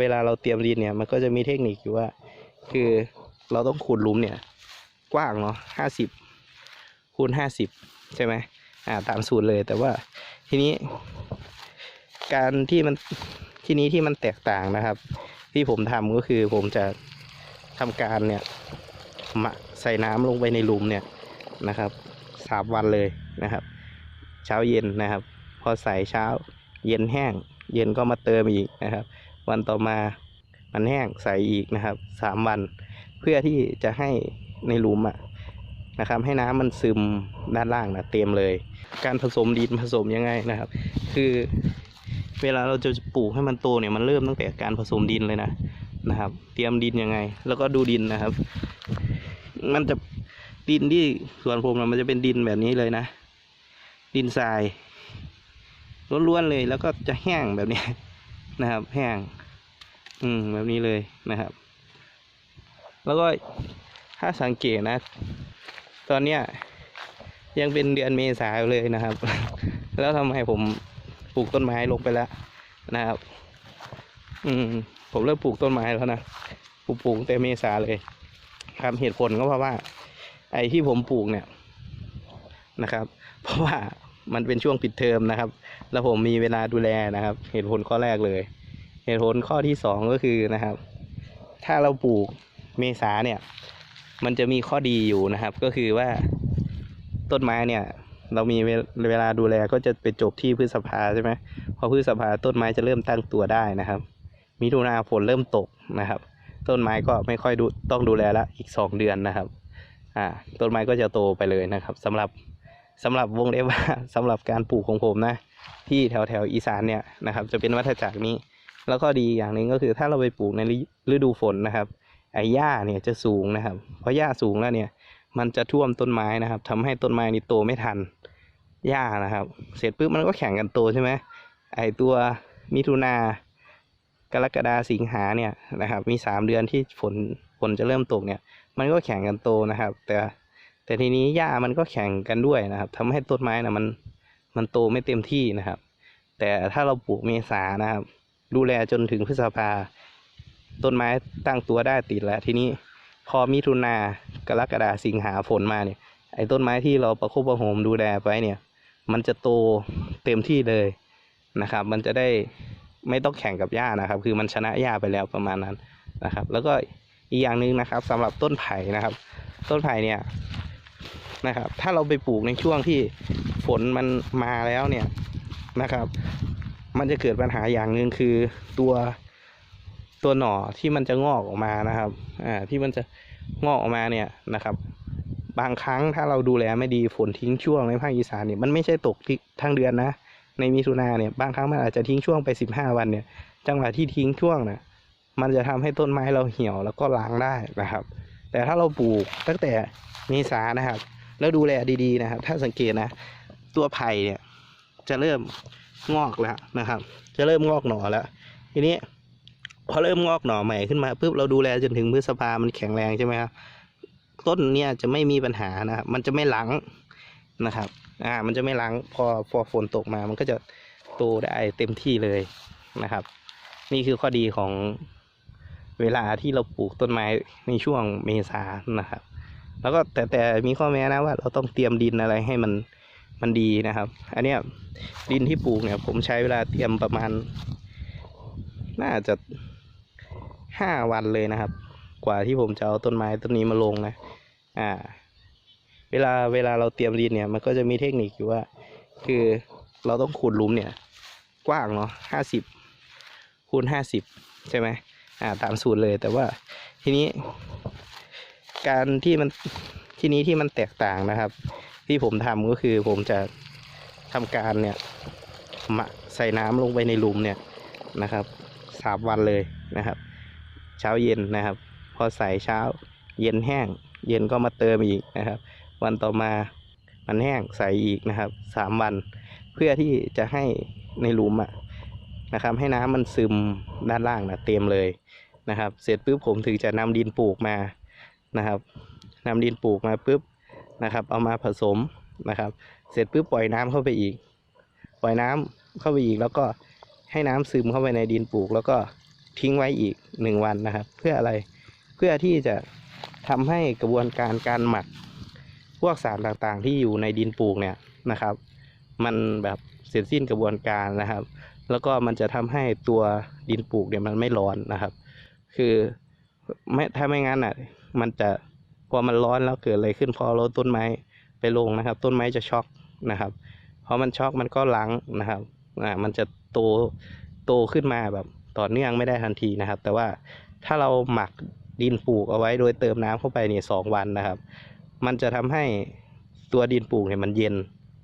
เวลาเราเตรียมดินเนี่ยมันก็จะมีเทคนิคอยู่ว่า คือเราต้องขุดหลุมเนี่ย กว้างเนาะห้าสิบคูณห้าสิบใช่ไหมอ่าตามสูตรเลยแต่ว่าทีนี้ การที่มันทีนี้ที่มันแตกต่างนะครับ ที่ผมทำก็คือผมจะทำการเนี่ยหมะใส่น้ำลงไปในหลุมเนี่ยนะครับสามวันเลยนะครับ เช้าเย็นนะครับ พอใส่เช้าเย็นแห้ง เย็นก็มาเติมอีกนะครับ วันต่อมามันแห้งใสอีกนะครับสามวัน เพื่อที่จะให้ในหลุมอะนะครับ ให้น้ำมันซึมด้านล่างนะเต็มเลย การผสมดินผสมยังไงนะครับ คือเวลาเราจะปลูกให้มันโตเนี่ยมันเริ่มตั้งแต่การผสมดินเลยนะนะครับ เตรียมดินยังไง แล้วก็ดูดินนะครับ มันจะดินที่สวนผมมันจะเป็นดินแบบนี้เลยนะ ดินทรายล้วนๆเลยแล้วก็จะแห้งแบบนี้ นะครับ แห้ง อืมแบบนี้เลยนะครับ แล้วก็ถ้าสังเกตนะ ตอนเนี้ยยังเป็นเดือนเมษาเลยนะครับ แล้วทำไมผมปลูกต้นไม้ลงไปแล้วนะครับ อืม ผมเริ่มปลูกต้นไม้แล้วนะปลูกปลูกตั้งแต่เมษาเลย ครับเหตุผลก็เพราะว่า ไอ้ที่ผมปลูกเนี่ยนะครับ เพราะว่า มันเป็นช่วงปิดเทอมนะครับ แล้วผมมีเวลาดูแลนะครับ เหตุผลข้อแรกเลย เหตุผลข้อที่สองก็คือนะครับ ถ้าเราปลูกเมษาเนี่ย มันจะมีข้อดีอยู่นะครับ ก็คือว่าต้นไม้เนี่ย เรามีเวลาดูแลก็จะไปจบที่พฤษภาใช่ไหมพอพฤษภาต้นไม้จะเริ่มตั้งตัวได้นะครับ มิถุนาฝนเริ่มตกนะครับ ต้นไม้ก็ไม่ค่อยดูต้องดูแลละอีกสองเดือนนะครับ อ่า ต้นไม้ก็จะโตไปเลยนะครับสำหรับ สำหรับวงเล็บว่าสำหรับการปลูกของผมนะ ที่แถวแถวอีสานเนี่ยนะครับ จะเป็นวัฏจักรนี้ แล้วก็ดีอย่างหนึ่งก็คือถ้าเราไปปลูกในฤดูฝนนะครับไอ้หญ้าเนี่ยจะสูงนะครับ เพราะหญ้าสูงแล้วเนี่ย มันจะท่วมต้นไม้นะครับทำให้ต้นไม้นี่โตไม่ทันหญ้านะครับ เสร็จปุ๊บมันก็แข่งกันโตใช่ไหมไอตัวมิถุนากรกฎาสิงหาเนี่ยนะครับ มีสามเดือนที่ฝนฝนจะเริ่มตกเนี่ย มันก็แข่งกันโตนะครับ แต่ แต่ทีนี้หญ้ามันก็แข่งกันด้วยนะครับทำให้ต้นไม้นะมันมันโตไม่เต็มที่นะครับ แต่ถ้าเราปลูกเมษานะครับ ดูแลจนถึงพฤษภาต้นไม้ตั้งตัวได้ติดแล้ว ทีนี้พอมิถุนากรกฎาสิงหาฝนมาเนี่ย ไอ้ต้นไม้ที่เราประคบประหมดูแลไปเนี่ย มันจะโตเต็มที่เลยนะครับ มันจะได้ไม่ต้องแข่งกับหญ้านะครับ คือมันชนะหญ้าไปแล้วประมาณนั้นนะครับ แล้วก็อีกอย่างหนึ่งนะครับสำหรับต้นไผ่นะครับ ต้นไผ่เนี่ย นะครับ ถ้าเราไปปลูกในช่วงที่ฝนมันมาแล้วเนี่ยนะครับ มันจะเกิดปัญหาอย่างหนึ่งคือตัวตัวหน่อที่มันจะงอกออกมานะครับอ่าที่มันจะงอกออกมาเนี่ยนะครับบางครั้งถ้าเราดูแลไม่ดีฝนทิ้งช่วงในภาคอีสานเนี่ยมันไม่ใช่ตกท,ทั้งเดือนนะ ในมิถุนาเนี่ยบางครั้งมันอาจจะทิ้งช่วงไปสิบห้าวันเนี่ยจังหวะที่ทิ้งช่วงนะมันจะทำให้ต้นไม้เราเหี่ยวแล้วก็ล้างได้นะครับ แต่ถ้าเราปลูกตั้งแต่เมษานะครับ แล้วดูแลดีๆนะครับ ถ้าสังเกตนะ ตัวไผ่เนี่ย จะเริ่มงอกแล้วนะครับ จะเริ่มงอกหน่อแล้วทีนี้พอเริ่มงอกหน่อใหม่ขึ้นมาปุ๊บเราดูแลจนถึงพฤษภามันแข็งแรงใช่ไหมครับต้นเนี่ยจะไม่มีปัญหานะครับมันจะไม่หลังนะครับ อ่า มันจะไม่หลังพอพอฝนตกมา มันก็จะโตได้เต็มที่เลยนะครับ นี่คือข้อดีของเวลาที่เราปลูกต้นไม้ในช่วงเมษานะครับ แล้วก็แต่แต่มีข้อแม้นะว่าเราต้องเตรียมดินอะไรให้มันมันดีนะครับ อันเนี้ยดินที่ปลูกเนี่ย ผมใช้เวลาเตรียมประมาณ น่าจะห้าวันเลยนะครับ กว่าที่ผมจะเอาต้นไม้ต้นนี้มาลงนะ อ่า เวลาเวลาเราเตรียมดินเนี่ย มันก็จะมีเทคนิคอยู่ว่า คือเราต้องขุดหลุมเนี่ย กว้างเนาะห้าสิบคูณห้าสิบใช่ไหมอ่า ตามสูตรเลยแต่ว่าทีนี้ การที่มันที่นี้ที่มันแตกต่างนะครับ ที่ผมทำก็คือผมจะทำการเนี่ยหมะใส่น้ำลงไปในหลุมเนี่ยนะครับสามวันเลยนะครับ เช้าเย็นนะครับ พอใส่เช้าเย็นแห้ง เย็นก็มาเติมอีกนะครับ วันต่อมามันแห้งใส่อีกนะครับสามวัน เพื่อที่จะให้ในหลุมอะนะครับ ให้น้ำมันซึมด้านล่างนะเต็มเลยนะครับ เสร็จปุ๊บผมถึงจะนำดินปลูกมา นะครับนำดินปลูกมาปุ๊บนะครับ เอามาผสมนะครับ เสร็จปุ๊บปล่อยน้ำเข้าไปอีก ปล่อยน้ำเข้าไปอีก แล้วก็ให้น้ำซึมเข้าไปในดินปลูก แล้วก็ทิ้งไว้อีกหนึ่งวันนะครับ เพื่ออะไรเพื่อที่จะทำให้กระบวนการการหมักพวกสารต่างๆ ที่อยู่ในดินปลูกเนี่ยนะครับ มันแบบเสร็จสิ้นกระบวนการนะครับ แล้วก็มันจะทำให้ตัวดินปลูกเนี่ยมันไม่ร้อนนะครับ คือ ไม่ถ้าไม่งั้นอะ มันจะพอมันร้อนแล้วเกิดอะไรขึ้นพอเราต้นไม้ไปลงนะครับ ต้นไม้จะช็อกนะครับพอมันช็อกมันก็ล้างนะครับอ่ามันจะโตโตขึ้นมาแบบต่อเนื่องไม่ได้ทันทีนะครับ แต่ว่าถ้าเราหมักดินปลูกเอาไว้โดยเติมน้ำเข้าไปเนี่ยสองวันนะครับ มันจะทำให้ตัวดินปลูกเนี่ยมันเย็น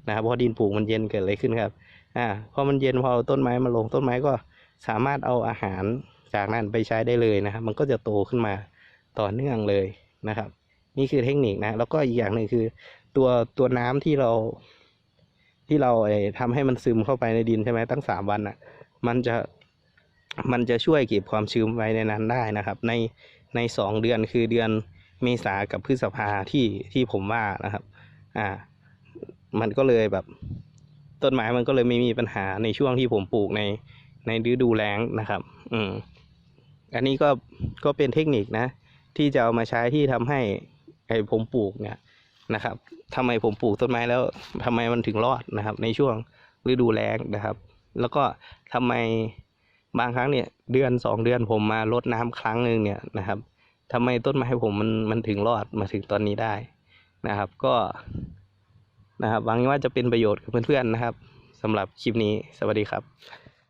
นะครับพราะดินปลูกมันเย็นเกิดอะไรขึ้นครับอ่าพอมันเย็นพอเอาต้นไม้มาลงต้นไม้ก็สามารถเอาอาหาร จากนั้นไปใช้ได้เลยนะครับ มันก็จะโตขึ้นมาต่อเนื่องเลยนะครับ นี่คือเทคนิคนะ แล้วก็อีกอย่างหนึ่งคือ ตัวตัวน้ำที่เราที่เราไอ้ทำให้มันซึมเข้าไปในดินใช่ไหมตั้งสามวันอะ มันจะมันจะช่วยเก็บความชื้นไว้ในนั้นได้นะครับ ในในสองเดือนคือเดือนเมษากับพฤษภาที่ที่ผมว่านะครับ อ่า มันก็เลยแบบต้นไม้มันก็เลยไม่มีปัญหาในช่วงที่ผมปลูกในในฤดูแล้งนะครับ อืม อันนี้ก็ก็เป็นเทคนิคนะ ที่จะเอามาใช้ที่ทำให้ไอ้ผมปลูกเนี่ยนะครับทำไมผมปลูกต้นไม้แล้วทำไมมันถึงรอดนะครับ ในช่วงฤดูแล้งนะครับ แล้วก็ทำไมบางครั้งเนี่ยเดือนสองเดือนผมมารดน้ำครั้งหนึ่งเนี่ยนะครับทำไมต้นไม้ผมมันมันถึงรอดมาถึงตอนนี้ได้นะครับ ก็นะครับหวังว่าจะเป็นประโยชน์กับเพื่อนๆนะครับสำหรับคลิปนี้สวัสดีครับ